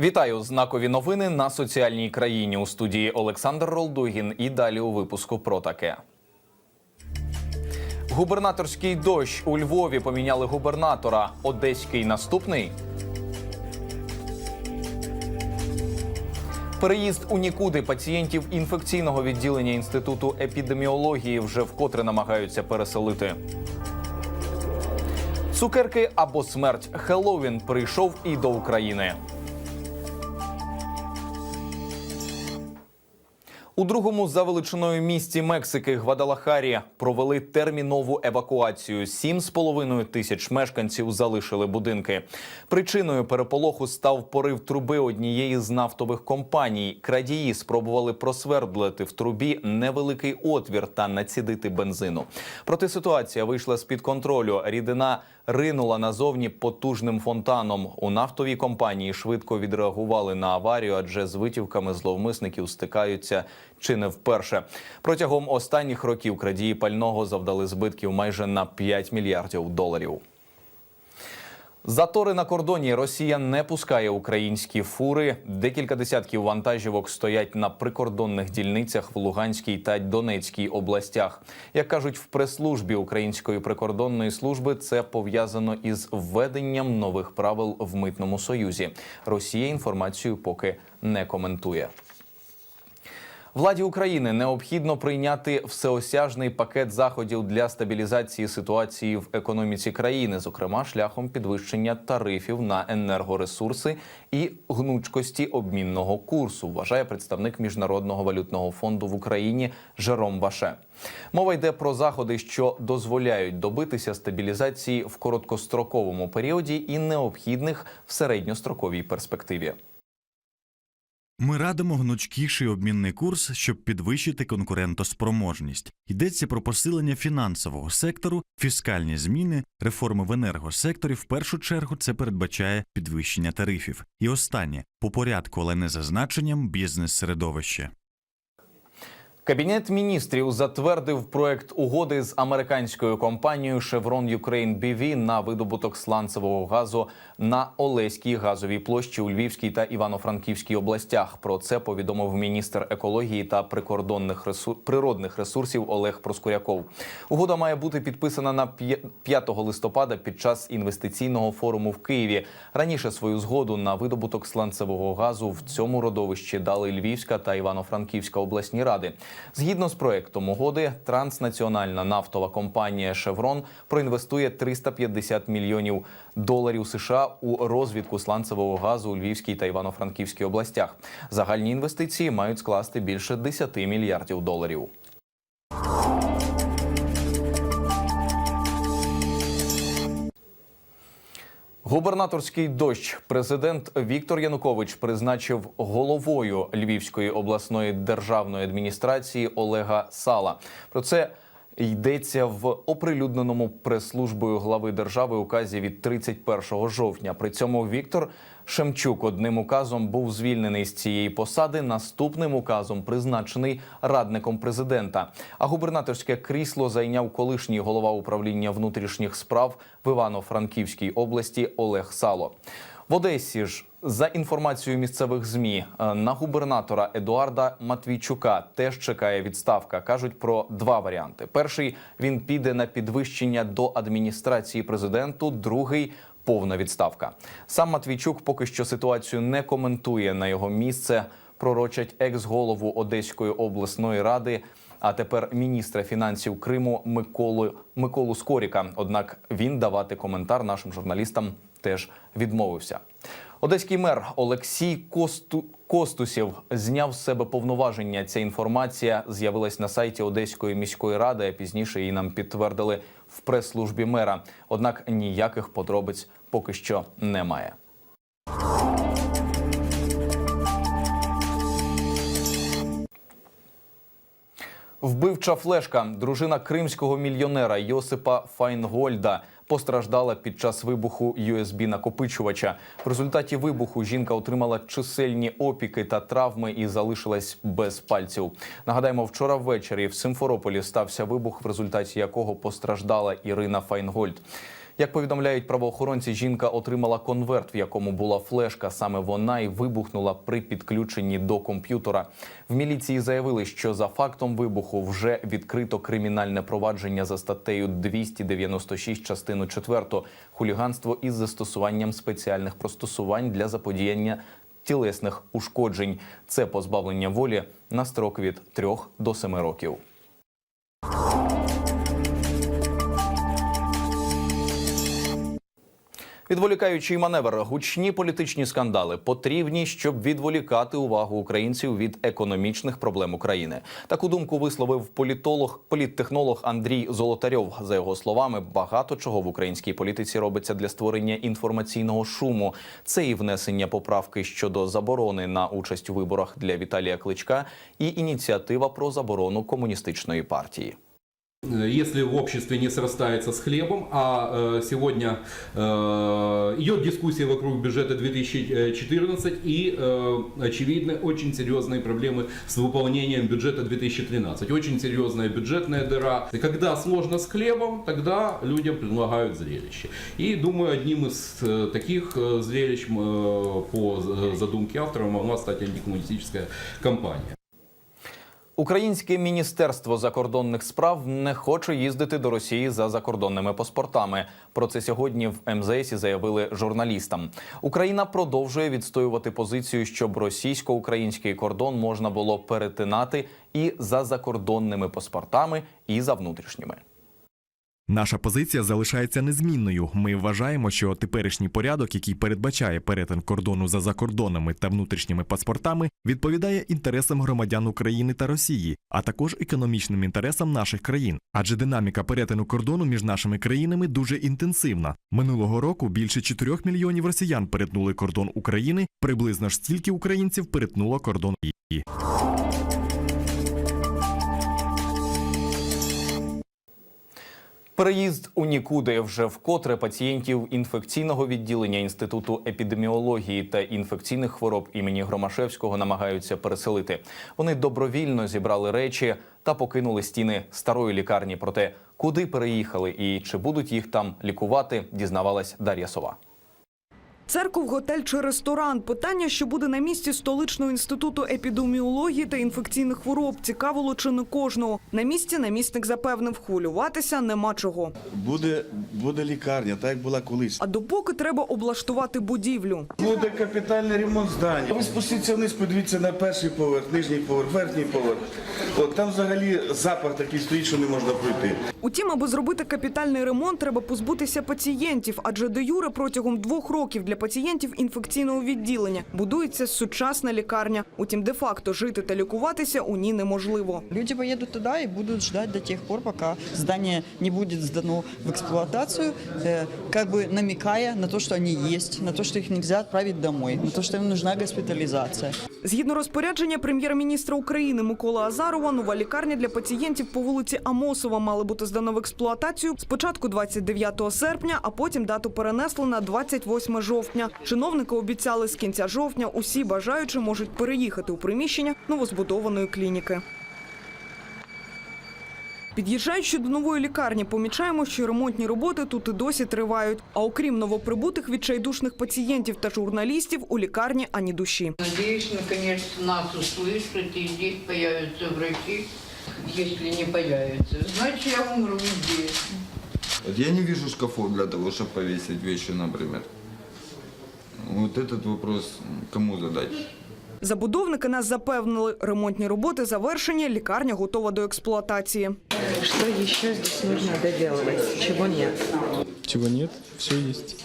Вітаю знакові новини на соціальній країні у студії Олександр Ролдугін. І далі у випуску про таке. Губернаторський дощ у Львові поміняли губернатора. Одеський наступний. Переїзд у нікуди пацієнтів інфекційного відділення інституту епідеміології вже вкотре намагаються переселити. Цукерки або смерть Хеллоуін прийшов і до України. У другому за величиною місті Мексики Гвадалахарі провели термінову евакуацію. Сім з половиною тисяч мешканців залишили будинки. Причиною переполоху став порив труби однієї з нафтових компаній. Крадії спробували просвердлити в трубі невеликий отвір та націдити бензину. Проте ситуація вийшла з під контролю. Рідина ринула назовні потужним фонтаном. У нафтовій компанії швидко відреагували на аварію, адже з витівками зловмисників стикаються чи не вперше. Протягом останніх років крадії пального завдали збитків майже на 5 мільярдів доларів. Затори на кордоні Росія не пускає українські фури. Декілька десятків вантажівок стоять на прикордонних дільницях в Луганській та Донецькій областях. Як кажуть в прес-службі Української прикордонної служби, це пов'язано із введенням нових правил в митному союзі. Росія інформацію поки не коментує. Владі України необхідно прийняти всеосяжний пакет заходів для стабілізації ситуації в економіці країни, зокрема шляхом підвищення тарифів на енергоресурси і гнучкості обмінного курсу. Вважає представник міжнародного валютного фонду в Україні Жером Баше. Мова йде про заходи, що дозволяють добитися стабілізації в короткостроковому періоді і необхідних в середньостроковій перспективі. Ми радимо гнучкіший обмінний курс, щоб підвищити конкурентоспроможність. Йдеться про посилення фінансового сектору, фіскальні зміни, реформи в енергосекторі. В першу чергу це передбачає підвищення тарифів. І останнє по порядку, але не за значенням бізнес-середовище. Кабінет міністрів затвердив проект угоди з американською компанією Chevron Ukraine BV на видобуток сланцевого газу на Олеській газовій площі у Львівській та Івано-Франківській областях. Про це повідомив міністр екології та прикордонних ресур... природних ресурсів Олег Проскуряков. Угода має бути підписана на п'є- 5 листопада під час інвестиційного форуму в Києві. Раніше свою згоду на видобуток сланцевого газу в цьому родовищі дали Львівська та Івано-Франківська обласні ради. Згідно з проектом угоди, транснаціональна нафтова компанія Шеврон проінвестує 350 мільйонів доларів США у розвідку сланцевого газу у Львівській та Івано-Франківській областях. Загальні інвестиції мають скласти більше 10 мільярдів доларів. Губернаторський дощ президент Віктор Янукович призначив головою Львівської обласної державної адміністрації Олега Сала. Про це йдеться в оприлюдненому прес-службою глави держави указі від 31 жовтня. При цьому Віктор Шемчук одним указом був звільнений з цієї посади. Наступним указом призначений радником президента. А губернаторське крісло зайняв колишній голова управління внутрішніх справ в Івано-Франківській області Олег Сало. В Одесі ж за інформацією місцевих змі е, на губернатора Едуарда Матвійчука теж чекає відставка. кажуть про два варіанти: перший він піде на підвищення до адміністрації президенту, другий. Повна відставка. Сам Матвійчук поки що ситуацію не коментує. На його місце пророчать екс-голову Одеської обласної ради, а тепер міністра фінансів Криму Миколу Миколу Скоріка. Однак він давати коментар нашим журналістам теж відмовився. Одеський мер Олексій Косту... Костусів зняв з себе повноваження. Ця інформація з'явилась на сайті Одеської міської ради. а Пізніше її нам підтвердили в прес-службі мера. Однак ніяких подробиць поки що немає. Вбивча флешка. Дружина кримського мільйонера Йосипа Файнгольда постраждала під час вибуху USB-накопичувача. В результаті вибуху жінка отримала чисельні опіки та травми і залишилась без пальців. Нагадаємо, вчора ввечері в Симферополі стався вибух, в результаті якого постраждала Ірина Файнгольд. Як повідомляють правоохоронці, жінка отримала конверт, в якому була флешка. Саме вона і вибухнула при підключенні до комп'ютера. В міліції заявили, що за фактом вибуху вже відкрито кримінальне провадження за статтею 296 частину 4 хуліганство із застосуванням спеціальних простосувань для заподіяння тілесних ушкоджень. Це позбавлення волі на строк від 3 до 7 років. Відволікаючий маневр, гучні політичні скандали потрібні, щоб відволікати увагу українців від економічних проблем України. Таку думку висловив політолог, політтехнолог Андрій Золотарьов. За його словами, багато чого в українській політиці робиться для створення інформаційного шуму. Це і внесення поправки щодо заборони на участь у виборах для Віталія Кличка, і ініціатива про заборону комуністичної партії. Если в обществе не срастается с хлебом, а э, сегодня э, идет дискуссия вокруг бюджета 2014 и э, очевидны очень серьезные проблемы с выполнением бюджета 2013. Очень серьезная бюджетная дыра. И когда сложно с хлебом, тогда людям предлагают зрелище. И думаю, одним из э, таких э, зрелищ э, по э, задумке автора могла стать антикоммунистическая кампания. Українське міністерство закордонних справ не хоче їздити до Росії за закордонними паспортами. Про це сьогодні в МЗСі заявили журналістам. Україна продовжує відстоювати позицію, щоб російсько-український кордон можна було перетинати і за закордонними паспортами, і за внутрішніми. Наша позиція залишається незмінною. Ми вважаємо, що теперішній порядок, який передбачає перетин кордону за закордонними та внутрішніми паспортами, відповідає інтересам громадян України та Росії, а також економічним інтересам наших країн. Адже динаміка перетину кордону між нашими країнами дуже інтенсивна. Минулого року більше 4 мільйонів росіян перетнули кордон України, приблизно ж стільки українців перетнуло кордон і. Переїзд у нікуди вже вкотре пацієнтів інфекційного відділення інституту епідеміології та інфекційних хвороб імені Громашевського намагаються переселити. Вони добровільно зібрали речі та покинули стіни старої лікарні. Проте куди переїхали і чи будуть їх там лікувати, дізнавалась Дар'я Сова. Церков, готель чи ресторан. Питання, що буде на місці столичного інституту епідеміології та інфекційних хвороб, цікавило чи не кожного. На місці намісник запевнив, хвилюватися нема чого. Буде, буде лікарня, так як була колись. А допоки треба облаштувати будівлю. Буде капітальний ремонт здання. Ви спустіться вниз, подивіться на перший поверх, нижній поверх, верхній поверх. От там взагалі запах такий стоїть, що не можна пройти. Утім, аби зробити капітальний ремонт, треба позбутися пацієнтів, адже де юре протягом двох років для пацієнтів інфекційного відділення будується сучасна лікарня. Утім, де-факто жити та лікуватися у ній неможливо. Люди поедут туда и будут ждать до тех пор, пока здание не будет сдано в эксплуатацию, э, как бы намекая на то, что они есть, на то, что их нельзя отправить домой, на то, что им нужна госпитализация. Згідно розпорядження прем'єр-міністра України Миколи Азарова, нова лікарня для пацієнтів по вулиці Амосова мала бути здана в експлуатацію спочатку 29 серпня, а потім дату перенесли на 28 жовтня. Чиновники обіцяли з кінця жовтня усі бажаючі можуть переїхати у приміщення новозбудованої клініки. Під'їжджаючи до нової лікарні, помічаємо, що ремонтні роботи тут і досі тривають. А окрім новоприбутих відчайдушних пацієнтів та журналістів, у лікарні ані душі. Надеюсь, наконец нас услышат и здесь появятся врачи Если не появятся, значит я умру здесь. Вот я не вижу шкафов для того, чтобы повесить вещи, например. Вот этот вопрос кому задать? Забудовники нас запевнили, ремонтні роботи завершені, лікарня готова до експлуатації. Что еще здесь нужно доделывать? Чего нет? Чего нет, все есть.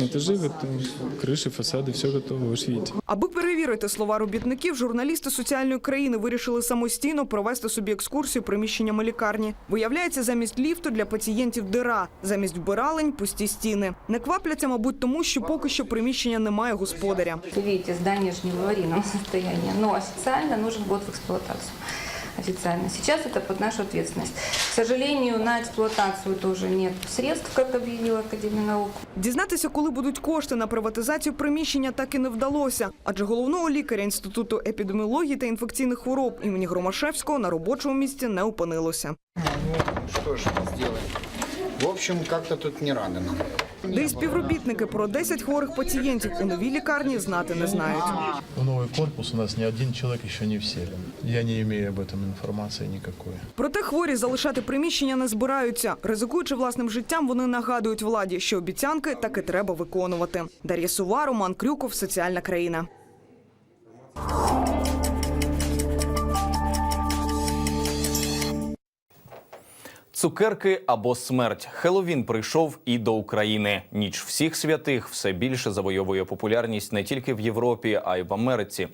Этажи готовы, крыши, фасады, все готово, вы же видите. Аби перевірити слова робітників, журналісти соціальної країни вирішили самостійно провести собі екскурсію приміщеннями лікарні. Виявляється, замість ліфту для пацієнтів дира, замість вбиралень пусті стіни. Не квапляться, мабуть, тому що поки що приміщення не має господаря. Вы видите, здание же не в аварийном состоянии, но официально нужен год в эксплуатацию. Официально. Сейчас это под нашу ответственность. К сожалению, на эксплуатацию тоже нет средств, как объявила Академия наук. Дізнатися, коли будуть кошти на приватизацію приміщення, так і не вдалося. Адже головного лікаря інституту епідеміології та інфекційних хвороб імені Громашевського на робочому місці не опинилося. Что же сделать? В общем, как-то тут не рады нам. Де й співробітники про 10 хворих пацієнтів у новій лікарні знати не знають. В новый корпус у нас ни один человек еще не вселен. Я не имею об этом информации никакой. Проте хворі залишати приміщення не збираються. Ризикуючи власним життям, вони нагадують владі, що обіцянки таки треба виконувати. Дар'я Сува, Роман Крюков, Соціальна країна. Цукерки або смерть. Хеллоуін прийшов і до України. Ніч всіх святих все більше завойовує популярність не тільки в Європі, а й в Америці.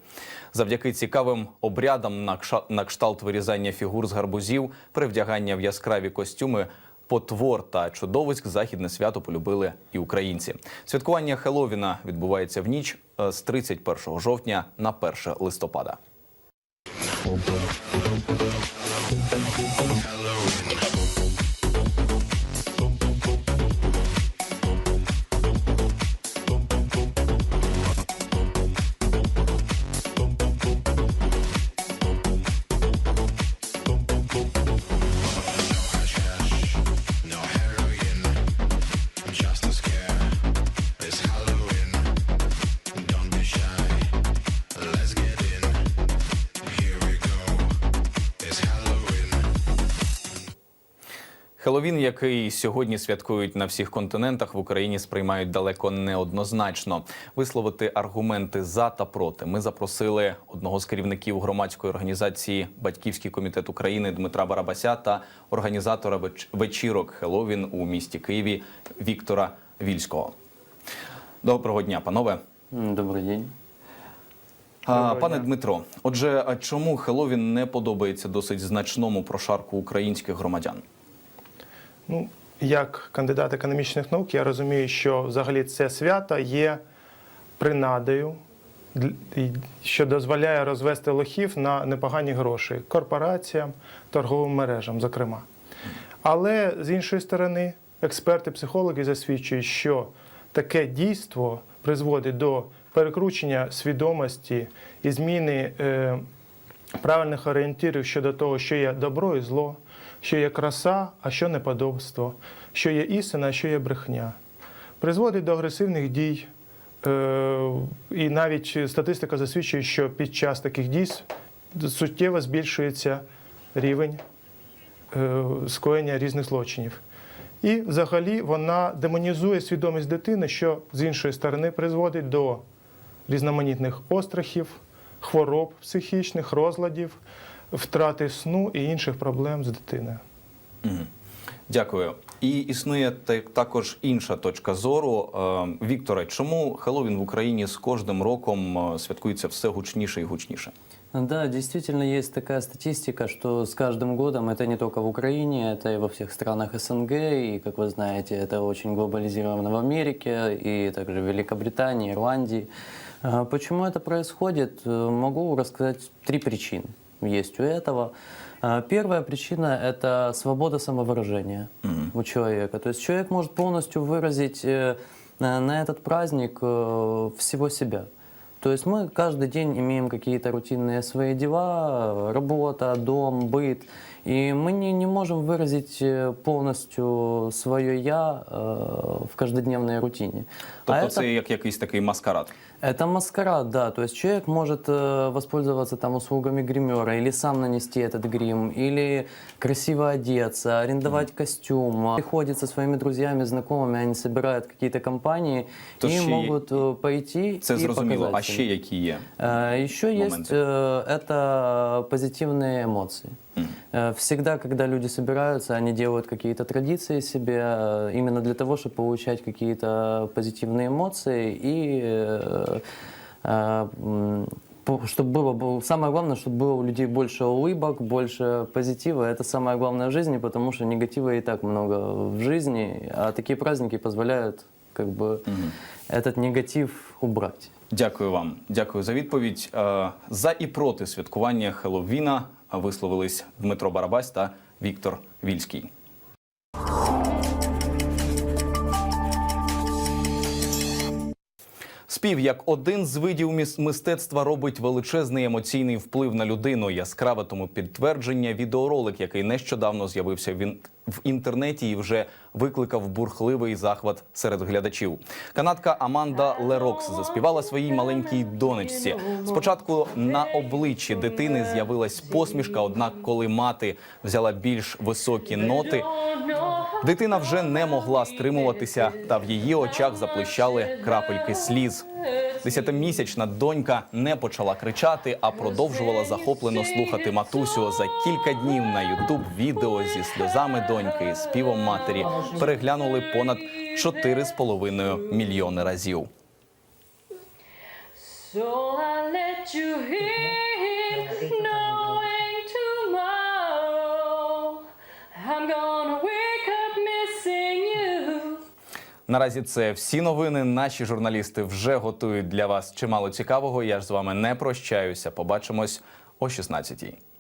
Завдяки цікавим обрядам на кшталт вирізання фігур з гарбузів, привдягання в яскраві костюми. Потвор та чудовиськ західне свято полюбили і українці. Святкування Хеллоуіна відбувається в ніч е, з 31 жовтня на 1 листопада. Хеллоуін, який сьогодні святкують на всіх континентах, в Україні сприймають далеко неоднозначно. Висловити аргументи за та проти. Ми запросили одного з керівників громадської організації Батьківський комітет України Дмитра Барабася та організатора веч- вечірок Хеллоуін у місті Києві Віктора Вільського. Доброго дня, панове. Добрый день. А, пане Дмитро, отже, чому Хеллоуін не подобається досить значному прошарку українських громадян? Ну, як кандидат економічних наук, я розумію, що взагалі це свято є принадою, що дозволяє розвести лохів на непогані гроші корпораціям, торговим мережам, зокрема. Але з іншої сторони, експерти, психологи засвідчують, що таке дійство призводить до перекручення свідомості і зміни е, правильних орієнтирів щодо того, що є добро і зло, що є краса, а що неподобство, що є істина, а що є брехня. Призводить до агресивних дій. Е, І навіть статистика засвідчує, що під час таких дій суттєво збільшується рівень е, скоєння різних злочинів. І взагалі вона демонізує свідомість дитини, що з іншої сторони призводить до різноманітних острахів, хвороб психічних, розладів, втрати сну і інших проблем з дитиною. Мгм. Дякую. І існує та- також інша точка зору. Е, Вікторе, чому Хеллоуін в Україні з кожним роком е, святкується все гучніше і гучніше? Да, действительно есть такая статистика, что с каждым годом, это не только в Украине, это и во всех странах СНГ, и, как вы знаете, это очень глобализировано в Америке, и также в Великобритании, Ирландии. А Почему это происходит? Э, Могу рассказать три причины есть у этого. А, Первая причина – это свобода самовыражения у человека. То есть человек может полностью выразить э, на на этот праздник э, всего себя. То есть мы каждый день имеем какие-то рутинные свои дела, э, работа, дом, быт, и мы не, не можем выразить э, полностью свое «я» э, в каждодневной рутине. Тобто а это це як якийсь такий маскарад. это маскарад, да. То есть человек может э, воспользоваться там услугами гримера, или сам нанести этот грим, или красиво одеться, арендовать костюм. Приходит со своими друзьями, знакомыми, они собирают какие-то компании То и ще є- могут э, пойти Це и зрозуміло. показать А им. ще які є? Э, Еще есть моменты? э, это позитивные эмоции. Э, Всегда, когда люди собираются, они делают какие-то традиции себе э, именно для того, чтобы получать какие-то позитивные эмоции и э, э, м, по- чтобы было, было самое главное, чтобы было у людей больше улыбок, больше позитива. Это самое главное в жизни, потому что негатива и так много в жизни, а такие праздники позволяют как бы этот негатив убрать. Дякую вам. Дякую за відповідь. Е, За і проти святкування Хеллоуіна висловились Дмитро Барабась та Віктор Вільський. Спів як один з видів мистецтва робить величезний емоційний вплив на людину. Яскраве тому підтвердження відеоролик, який нещодавно з'явився в інтернеті і вже викликав бурхливий захват серед глядачів. Канадка Аманда Лерокс заспівала своїй маленькій донечці. Спочатку на обличчі дитини з'явилась посмішка, однак, коли мати взяла більш високі ноти, дитина вже не могла стримуватися, та в її очах заплещали крапельки сліз. Десятимісячна донька не почала кричати, а продовжувала захоплено слухати матусю. За кілька днів на Ютуб відео зі сльозами доньки і співом матері переглянули понад 4,5 мільйони разів. I'm gonna you. Наразі це всі новини. Наші журналісти вже готують для вас чимало цікавого. Я ж з вами не прощаюся. Побачимось о 16-й.